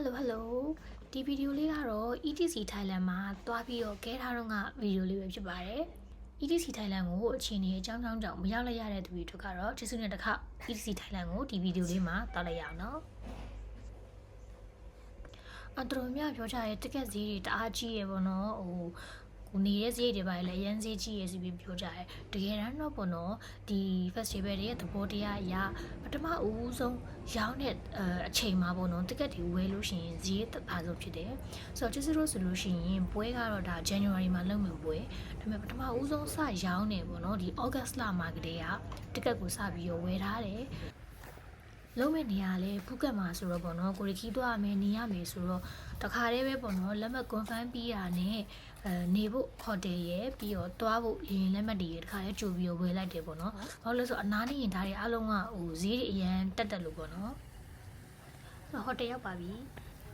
Hello Hello ဒီဗီဒီယိုလေးကတော့ ETC Thailand မှာတွားပြီးတော့ကဲထားတော့ကဗီဒီယိုလေးပဲဖြစ်ပါတယ် ETC Thailand ကိုအချိန်ကြီးအကြောင်းကြောင်းကြောင့်မရောက်လိုက်ရတဲ့သူတွေတို့ကတော့ကျေးဇူးနဲ့တစ်ခါ ETC Thailand ကိုဒီဗီဒီယိုလေးမှာတောက်လိုက်ရအောင်နော်အတော်များပြောကြရဲတက်ကက်ဈေးတွေတအားကြီးရေပေါ့နော်ဟို ကိုနေတဲ့ဈေးတွေပါလေအရန်ဈေးကြီးရေစီပြီးပြောကြရဲတကယ်တမ်းတော့ပေါ့နော်ဒီ festival တွေရဲ့သဘောတရားအရပထမအဦးဆုံးရောင်းတဲ့အအချိန်မှာပေါ့နော်တက်ကက်တွေဝယ်လို့ရှိရင်ဈေးသက်သာဆုံးဖြစ်တယ်ဆိုတော့ကျေးဇူးလို့ဆိုလို့ရှိရင်ပွဲကတော့ဒါ January မှာလုပ်မယ်ပွဲဒါပေမဲ့ပထမအဦးဆုံးစရောင်းနေပေါ့နော်ဒီ August လမှာကတည်းကတက်ကက်ကိုစပြီးတော့ဝယ်ထားတယ်လုံးမဲ့နေရာလဲဖုကတ်မှာဆိုတော့ပေါ့နော်ကိုရီခီးသွားရမယ်နေရမယ်ဆိုတော့တခါတည်းပဲပေါ့နော်လက်မှတ် confirm ပြီးတာနဲ့ အဲနေဖို့ဟိုတယ်ရဲ့ပြီးတော့သွားဖို့ရင်းလက်မှတ်တွေရဲ့တခါတည်းကြိုပြီးတော့ဝယ်လိုက်တယ်ပေါ့နော်ဘာလို့လဲဆိုတော့အနားနေရင်ဒါတွေအားလုံးကဟိုဈေးတွေအရန်တက်တက်လို့ပေါ့နော်ဟိုတယ်ရောက်ပါပြီ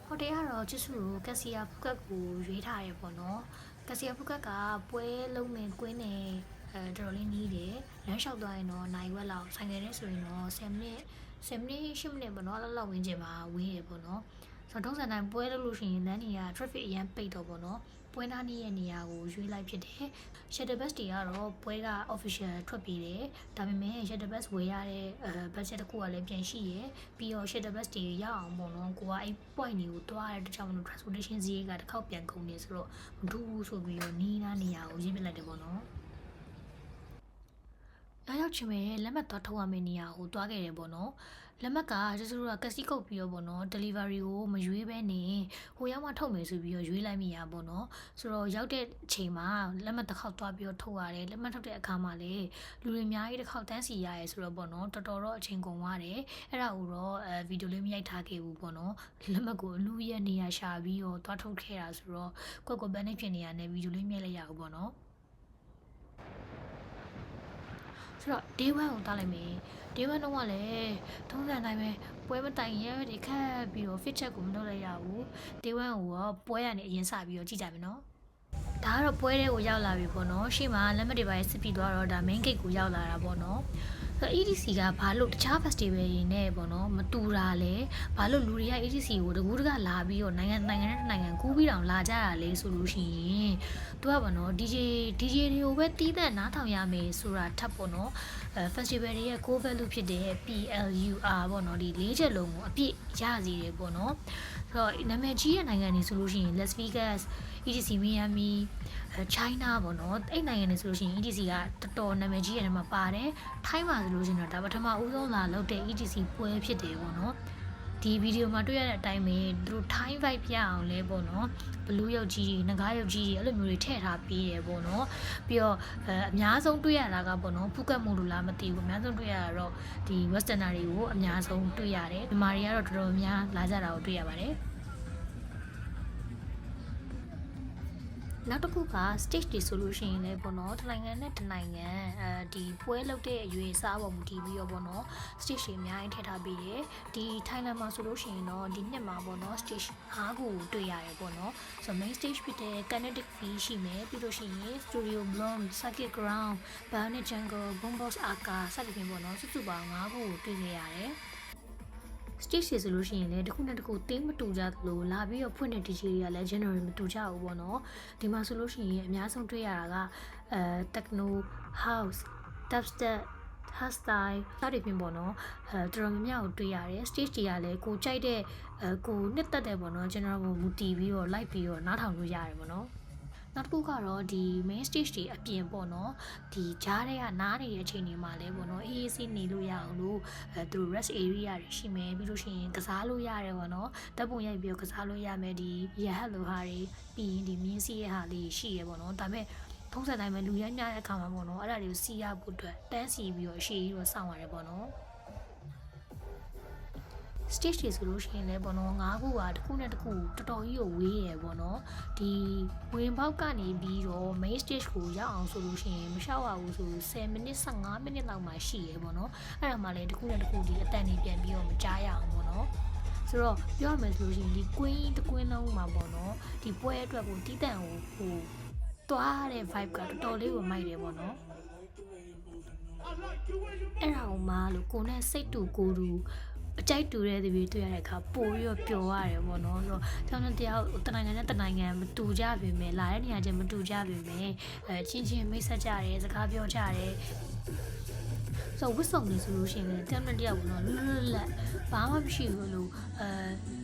ဟိုတယ်ကတော့ချစ်စုကိုကက်စီယာဖုကတ်ကိုရွေးထားရပေါ့နော်ကက်စီယာဖုကတ်ကပွဲလုံးနေကွင်းနေအဲတော်တော်လေးနီးတယ်လမ်းလျှောက်သွားရင်တော့နိုင်ဝက်လောက်ဆိုင်ငယ်တဲ့ဆိုရင်တော့10မိနစ်10မိနစ်10မိနစ်ပေါ့နော်လောက်လောက်ဝင်းကျင်မှာဝေးရပေါ့နော်ဆိုတော့ထုံးစံတိုင်းပွဲလို့လို့ရှိရင်လမ်းနေရ traffic အရန်ပိတ်တော့ပေါ့နော် ပွဲနာနေရဲ့နေရာကိုရွေးလိုက်ဖြစ်တယ် shuttle bus တွေကတော့ပွဲက official ထွက်ပြေးတယ်ဒါပေမဲ့ shuttle bus ဝယ်ရတဲ့အဲ budget တစ်ခုကလည်းပြန်ရှိရယ်ပြီးတော့ shuttle bus တွေရအောင်ပေါ့နော်ကိုကအဲ့ point တွေကိုတွားရတဲ့တခြားမလို့ transportation ဈေးကတစ်ခေါက်ပြန်ကုန်နေဆိုတော့မထူးဘူးဆိုပြီးတော့နီးနားနေရာကိုရင်းပစ်လိုက်တယ်ပေါ့နော်အားရောက်ချင်မဲ့လက်မှတ်သွားထုတ်ရမယ့်နေရာကိုတွားခဲ့တယ်ပေါ့နော် လက်မှတ်ကကျစတို့ကကက်စီကုတ်ပြီးတော့ပေါ့နော် delivery ကိုမရွေးဘဲနေဟိုရောက်မှထုတ်မယ်ဆိုပြီးတော့ရွေးလိုက်မိရပေါ့နော်ဆိုတော့ရောက်တဲ့အချိန်မှာလက်မှတ်တစ်ခေါက်သွားပြီးတော့ထုတ်ရတယ်လက်မှတ်ထုတ်တဲ့အခါမှာလေလူတွေအများကြီးတစ်ခေါက်တန်းစီရရဲဆိုတော့ပေါ့နော်တော်တော်တော့အချိန်ကုန်သွားတယ်အဲ့ဒါကိုတော့အဲဗီဒီယိုလေးမရိုက်ထားခဲ့ဘူးပေါ့နော်လက်မှတ်ကိုအလူရဲ့နေရာရှာပြီးတော့သွားထုတ်ခဲ့တာဆိုတော့ကွက်ကွက်ဘန်းနဲ့ဖြစ်နေရတဲ့ဗီဒီယိုလေးမြင်လိုက်ရအောင်ပေါ့နော် ဆိုတော့ day 1ကိုတားလိုက်မယ် day 1တော့ကလည်းထုံးစံတိုင်းပဲပွဲမတိုင်ရဲဒီခက်ပြီးတော့ fit check ကိုမလုပ်လိုက်ရဘူး day 1ကိုတော့ပွဲရနေအရင်စပြီးတော့ကြည့်ကြမယ်နော် ဒါကတော့ပွဲတဲ့ကိုရောက်လာပြီပေါ့နော်ရှေ့မှာလက်မှတ်တွေပါစစ်ပြီးသွားတော့ဒါ main gate ကိုရောက်လာတာပေါ့နော်ဆိုတော့ EDC ကဘာလို့တခြား festival တွေနဲ့ပေါ့နော်မတူတာလဲဘာလို့လူတွေက EDC ကိုတကူးတကလာပြီးတော့နိုင်ငံနိုင်ငံနဲ့နိုင်ငံကူးပြီးတောင်လာကြတာလဲဆိုလို့ရှိရင်သူကပေါ့နော် DJ DJ တွေကိုပဲတီးတဲ့နားထောင်ရမယ်ဆိုတာထပ်ပေါ့နော်အဲ festival တွေရဲ့ core value ဖြစ်တဲ့ PLUR ပေါ့နော်ဒီလေးချက်လုံးကိုအပြည့်ရစီတယ်ပေါ့နော် ဆိုတော့နာမည်ကြီးတဲ့နိုင်ငံတွေဆိုလို့ရှိရင် Las Vegas EDC Miami အဲ China ပေါ့နော်အဲ့နိုင်ငံတွေဆိုလို့ရှိရင် EDC ကတော်တော်နာမည်ကြီးတဲ့နေရာမှာပါတယ်ထိုင်းမှာဆိုလို့ရှိရင်တော့ဒါပထမဦးဆုံးလာလုပ်တဲ့ EDC ပွဲဖြစ်တယ်ပေါ့နော် ဒီဗီဒီယိုမှာတွေ့ရတဲ့အတိုင်းပဲသူတို့ time vibe ပြအောင်လဲပေါ့နော်ဘလူးရုပ်ကြီးတွေငကားရုပ်ကြီးတွေအဲ့လိုမျိုးတွေထည့်ထားပေးတယ်ပေါ့နော်ပြီးတော့အဲအများဆုံးတွေ့ရတာကပေါ့နော်ဖုကတ်မို့လို့လားမသိဘူးအများဆုံးတွေ့ရတာတော့ဒီ westerner တွေကိုအများဆုံးတွေ့ရတယ်မြန်မာတွေကတော့တော်တော်များလာကြတာကိုတွေ့ရပါတယ် နောက်တစ်ခုက stage တွေဆိုလို့ရှိရင်လည်းပေါ့နော်တစ်နိုင်ငံနဲ့တစ်နိုင်ငံအဲဒီပွဲလုပ်တဲ့အရွေးစားပေါ်မူတည်ပြီးတော့ပေါ့နော် stage တွေအများကြီးထည့်ထားပြီးတယ်ဒီ Thailand မှာဆိုလို့ရှိရင်တော့ဒီနှစ်မှာပေါ့နော် stage 5ခုတွေ့ရတယ်ပေါ့နော်ဆိုတော့ main stage ဖြစ်တဲ့ Kinetic Fee ရှိမယ်ပြီးလို့ရှိရင် Studio Bloom Circuit Ground Bionic Jungle Boombox Arca စသဖြင့်ပေါ့နော်စုစုပေါင်း5ခုကိုတွေ့ခဲ့ရတယ် stage တွေဆိုလို့ရှိရင်လည်းတစ်ခုနဲ့တစ်ခုတင်းမတူကြသလိုလာပြီးတော့ဖွင့်တဲ့ DJ တွေကလည်း general မတူကြဘူးပေါ့နော်ဒီမှာဆိုလို့ရှိရင်အများဆုံးတွေ့ရတာကအဲ techno house dubstep house style စသဖြင့်ပေါ့နော်အဲတော်တော်များများကိုတွေ့ရတယ် stage တွေကလည်းကိုကြိုက်တဲ့အဲကိုနှစ်သက်တဲ့ပေါ့နော် general ကိုမူတည်ပြီးတော့ like ပြီးတော့နားထောင်လို့ရတယ်ပေါ့နော် နောက်တစ်ခုကတော့ဒီ main stage တွေအပြင်ပေါ့နော်ဒီကြားထဲကနားနေတဲ့အချိန်တွေမှာလည်းပေါ့နော်အေးအေးဆေးနေလို့ရအောင်လို့အဲသူတို့ rest area တွေရှိမယ်ပြီးလို့ရှိရင်ကစားလို့ရတယ်ပေါ့နော်တပ်ပုံရိုက်ပြီးတော့ကစားလို့ရမယ်ဒီရဟတ်လိုဟာတွေပြီးရင်ဒီမြင်းစီးရဲ့ဟာလေးရှိရပေါ့နော်ဒါပေမဲ့ထုံးစံတိုင်းပဲလူရိုက်များတဲ့အခါမှာပေါ့နော်အဲ့ဒါတွေကိုစီးရဖို့အတွက်တန်းစီပြီးတော့ရှေ့ပြီးတော့စောင့်ရတယ်ပေါ့နော် stage တွေဆိုလို့ရှိရင်လည်းပေါ့နော်၅ခုကတစ်ခုနဲ့တစ်ခုတော်တော်ကြီးကိုဝေးရယ်ပေါ့နော်ဒီဝင်ပေါက်ကနေပြီးတော့ main stage ကိုရောက်အောင်ဆိုလို့ရှိရင်မလျှောက်ရဘူးဆို10မိနစ်15မိနစ်လောက်မှရှိရယ်ပေါ့နော်အဲ့ဒါမှလည်းတစ်ခုနဲ့တစ်ခုဒီအတန်တွေပြန်ပြီးတော့မကြားရအောင်ပေါ့နော်ဆိုတော့ပြောရမယ်ဆိုလို့ရှိရင်ဒီ queen တကွင်းလုံးမှာပေါ့နော်ဒီပွဲအတွက်ကိုတီးတန့်ကိုဟိုသွားတဲ့ vibe ကတော်တော်လေးကိုမိုက်တယ်ပေါ့နော်အဲ့ဒါကိုမှလို့ကိုနဲ့စိတ်တူကိုတူ အကြိုက်တူတဲ့သူတွေတွေ့ရတဲ့အခါပို့ပြီးတော့ပျော်ရတယ်ပေါ့နော်ဆိုတော့တောင်းတယောက်တနိုင်ငံနဲ့တနိုင်ငံမတူကြပေမဲ့လာတဲ့နေရာချင်းမတူကြပေမဲ့အဲချင်းချင်းမိတ်ဆက်ကြတယ်စကားပြောကြတယ်ဆိုဝစ်စုံနေဆိုလို့ရှိရင်လည်းတယောက်နဲ့တယောက်ကတော့လွတ်လွတ်လပ်ဘာမှမရှိဘူးလို့အဲ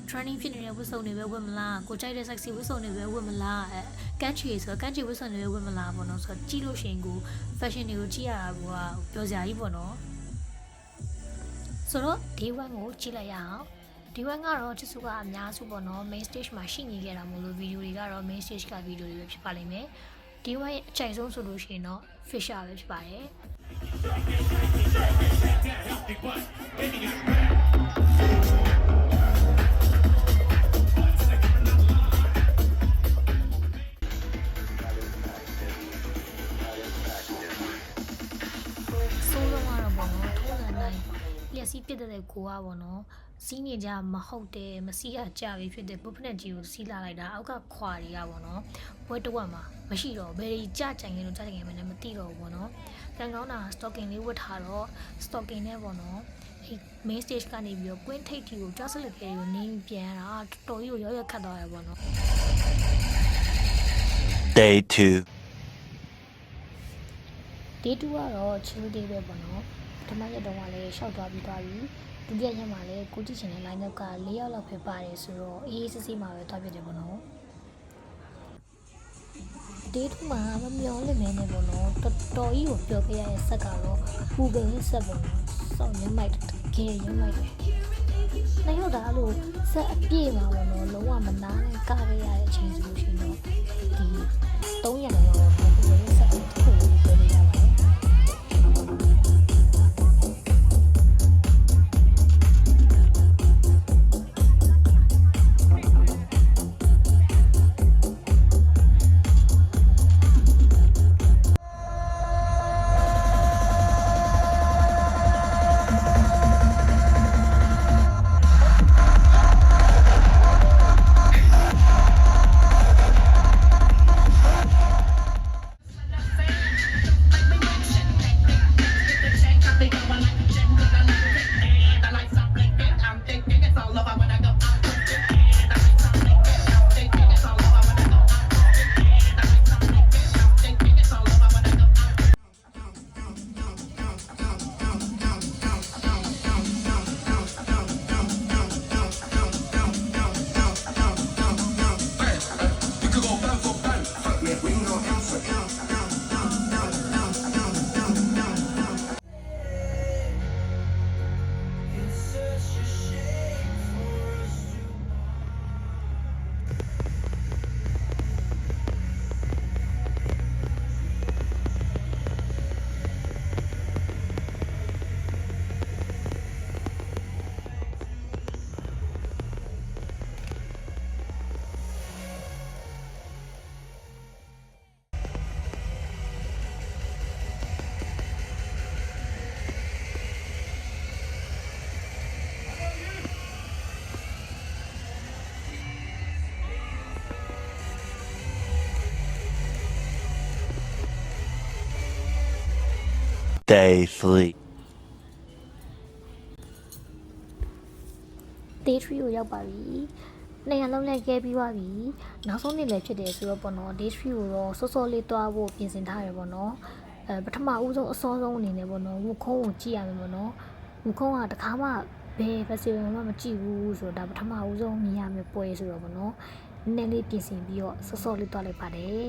training ဖြစ်နေတဲ့ဝစ်စုံတွေပဲဝတ်မလားကိုကြိုက်တဲ့ sexy ဝစ်စုံတွေပဲဝတ်မလားအဲကန့်ချီဆိုတော့ကန့်ချီဝစ်စုံတွေပဲဝတ်မလားပေါ့နော်ဆိုတော့ကြည့်လို့ရှိရင်ကို fashion တွေကိုကြည့်ရတာကပြောစရာကြီးပေါ့နော် ဆိုတော့ day 1ကိုကြည့်လိုက်ရအောင်ဒီဝမ်ကတော့ချစ်စုကအများစုပေါ့နော် main stage မှာရှိနေခဲ့တာမို့လို့ဗီဒီယိုတွေကတော့ main stage ကဗီဒီယိုတွေပဲဖြစ်ပါလိမ့်မယ်ဒီဝမ်ရဲ့အကြိုက်ဆုံးဆိုလို့ရှိရင်တော့ Fisher ပဲဖြစ်ပါတယ် စီးပြစ်တဲ့ကိုကပေါ့နော်စီးနေကြမဟုတ်တယ်မစီးရကြပြီဖြစ်တဲ့ပုဖနဲ့ကြီးကိုစီးလာလိုက်တာအောက်ကခွာတွေကပေါ့နော်ဘွဲတစ်ဝက်မှာမရှိတော့ဘယ်ကြီးကြကြင်ရင်လို့ကြကြင်ရင်လည်းမသိတော့ဘူးပေါ့နော်ကံကောင်းတာ stocking လေးဝတ်ထားတော့ stocking နဲ့ပေါ့နော်အဲ main stage ကနေပြီးတော့ queen ထိပ်ထီကိုကြောက်စလက်ခဲတွေကိုနင်းပြန်ရတာတော်တော်ကြီးကိုရောက်ရောက်ခတ်သွားရပေါ့နော် Day 2. day 2ကတော့ chill day ပဲပေါ့နော် ပထမရက်တုန်းကလည်းရှောက်သွားပြီးသွားပြီဒုတိယရက်မှာလည်းကိုကြည့်ချင်တဲ့ line up က၄ယောက်လောက်ပဲပါတယ်ဆိုတော့အေးအေးဆေးဆေးမှာပဲသွားပြတယ်ပေါ့နော် day 2မှာမမျောလင့်မဲနဲ့ပေါ့နော်တော်တော်ကြီးကိုပျော်ခဲ့ရတဲ့ဆက်ကတော့ပူပင်ဆက်ပေါ့နော်စောင့်ရမ်းမိုက်တယ်တကယ်ရမ်းမိုက်တယ်နှစ်ယောက်သားလို့ဆက်အပြည့်မှာပေါ့နော်လုံးဝမနာနဲ့ကခဲ့ရတဲ့အချိန်ဆိုလို့ရှိရင်တော့ဒီ3ရက်လောက်တော့ပူ Day 3. day 3ကိုရောက်ပါပြီနေရာလုံးလည်းကဲပြီးသွားပြီနောက်ဆုံးနေ့လည်းဖြစ်တယ်ဆိုတော့ပေါ့နော် day 3ကိုတော့စောစောလေးသွားဖို့ပြင်ဆင်ထားရပေါ့နော်အဲပထမဦးဆုံးအစောဆုံးအနေနဲ့ပေါ့နော်ဝုခုံးကိုကြည့်ရမယ်ပေါ့နော်ဝုခုံးကတခါမှဘယ် festival မှမကြည့်ဘူးဆိုတော့ဒါပထမဦးဆုံးမြင်ရမယ်ပွဲဆိုတော့ပေါ့နော်နည်းနည်းလေးပြင်ဆင်ပြီးတော့စောစောလေးသွားလိုက်ပါတယ်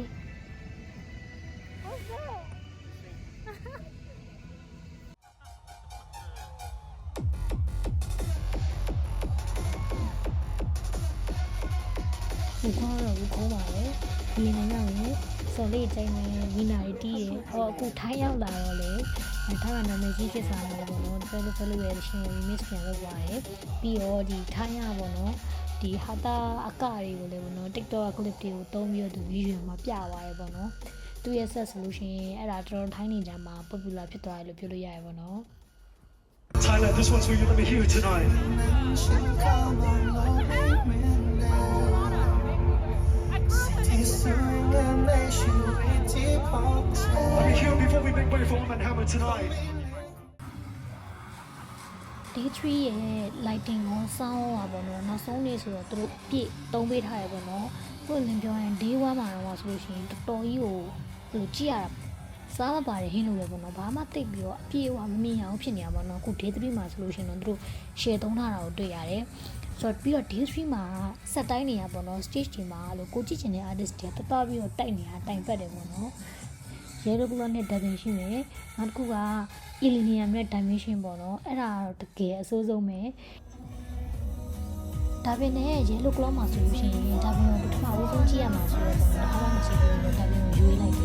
ဝူခေါင်းတော့ဝူခေါင်းပါပဲဒီနေရောက်ရင်စော်လေးတိုင်းနေဝီနာရီတီးရဟောအခုထိုင်းရောက်လာတော့လေထားကနာမည်ကြီးဖြစ်စားတယ်ပေါ့နော်ဖဲလို့ဖဲလို့ရရှင် remix ပြန်လုပ်သွားတယ်ပြီးတော့ဒီထိုင်းရပေါ့နော်ဒီဟာတာအကတွေကိုလည်းပေါ့နော် TikTok clip တွေကိုတုံးပြီးတော့သူဗီဒီယိုမှာပြသွားတယ်ပေါ့နော်သူရဲ့ set solution အဲ့ဒါတော်တော်ထိုင်းနေကြမှာ popular ဖြစ်သွားတယ်လို့ပြောလို့ရတယ်ပေါ့နော် Thailand, this one's for you. Let me hear it tonight. Let me hear it before we make way for Woman Hammer tonight. day 3ရဲ့ lighting ကိုစောင်းပါပေါ့နော်နောက်ဆုံးနေ့ဆိုတော့သူတို့ပြည့်သုံးပေးထားရပေါ့နော်ခုလင်ပြောရင် day 1မှာတော့ဆိုလို့ရှိရင်တော်တော်ကြီးကိုဘယ်လိုကြည့်ရတာစားမပါတယ်ဟင်းလို့ပဲပေါ့နော်ဘာမှတိတ်ပြီးတော့အပြည့်အဝမမြင်အောင်ဖြစ်နေရပါတော့အခု day 3မှာဆိုလို့ရှိရင်တော့သူတို့ share သုံးထားတာကိုတွေ့ရတယ် ဆိုတော့ပြီးတော့ day 3မှာဆက်တိုင်းနေရပေါ့နော် stage တွေမှာလို့ကိုကြည့်ချင်တဲ့ artist တွေကတတော်ပြီးတော့တိုက်နေတာတိုင်ပတ်တယ်ပေါ့နော် yellow color နဲ့ dimension ရှိမယ်နောက်တစ်ခုက illinium နဲ့ dimension ပေါ့နော်အဲ့ဒါတော့တကယ်အဆိုးဆုံးပဲဒါပေမဲ့ yellow color မှာဆိုလို့ရှိရင်ဒါပေမဲ့ပထမဦးဆုံးကြည့်ရမှာဆိုတော့ပေါ့နော်ဒါမှမကြည့်ဘူးလို့ဒါပေမဲ့ရွေးလိုက်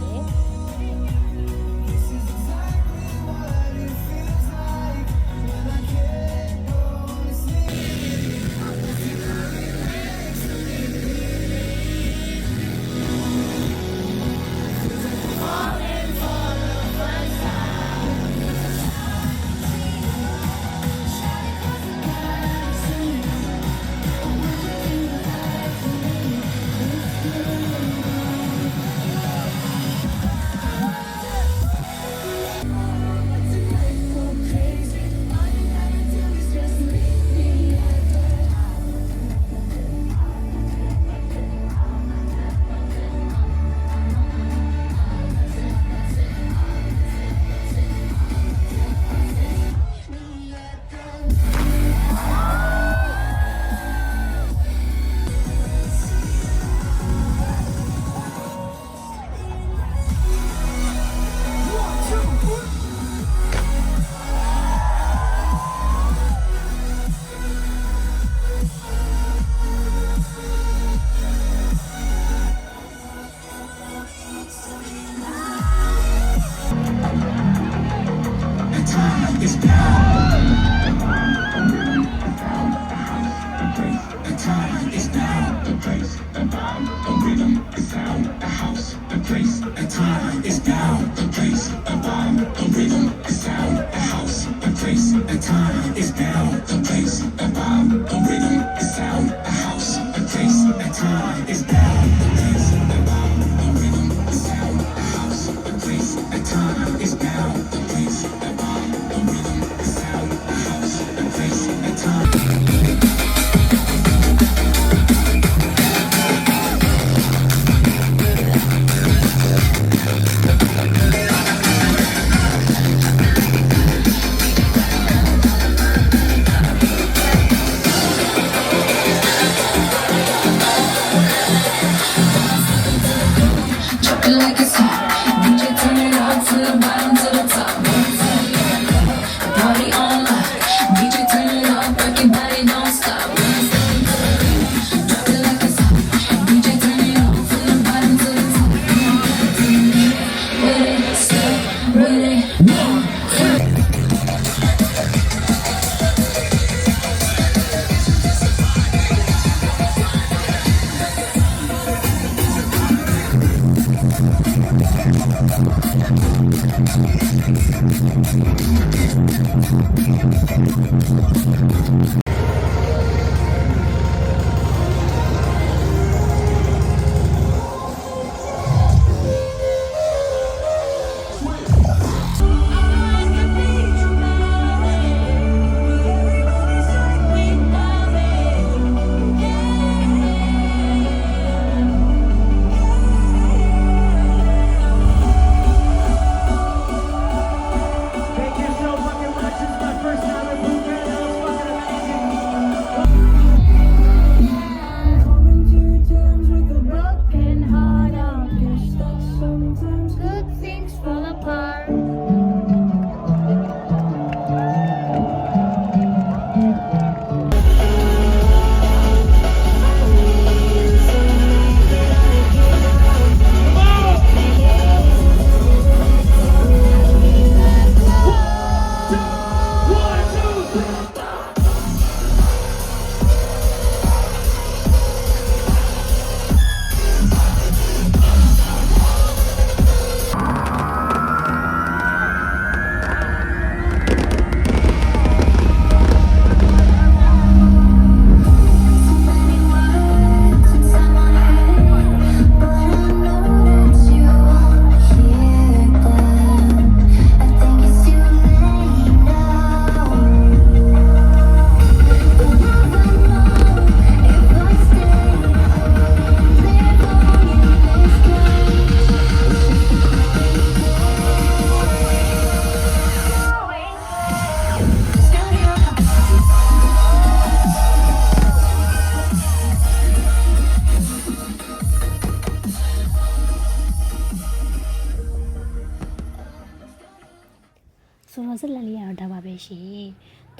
တ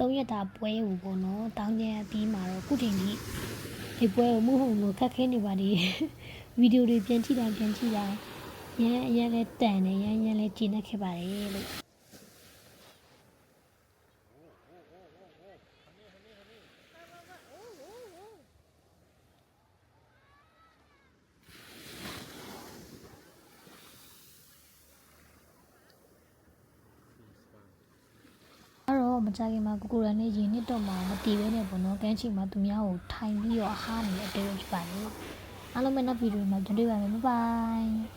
3ရက်တာပွဲကိုပေါ့နော်တောင်းကျန်အပြီးမှာတော့ခုချိန်ကြီးဒီပွဲကိုမှုဟုံလို့ခက်ခဲနေပါလေဗီဒီယိုတွေပြန်ကြည့်တာပြန်ကြည့်တာရန်အရင်လဲတန်တယ်ရန်ရန်လဲကျင်းနေခဲ့ပါတယ်လို့ အဲ့တော့ မကြခင်မှာကိုကိုရန်နဲ့ရင်နှစ်တော့မှမတီးပဲနဲ့ပေါ့နော်ကန်းချီမှာသူများကိုထိုင်ပြီးတော့အားနေတဲ့အတေးဖြစ်ပါလေအားလုံးပဲနောက်ဗီဒီယိုမှာကြည့်တွေ့ပါမယ်ဘိုင်ဘိုင်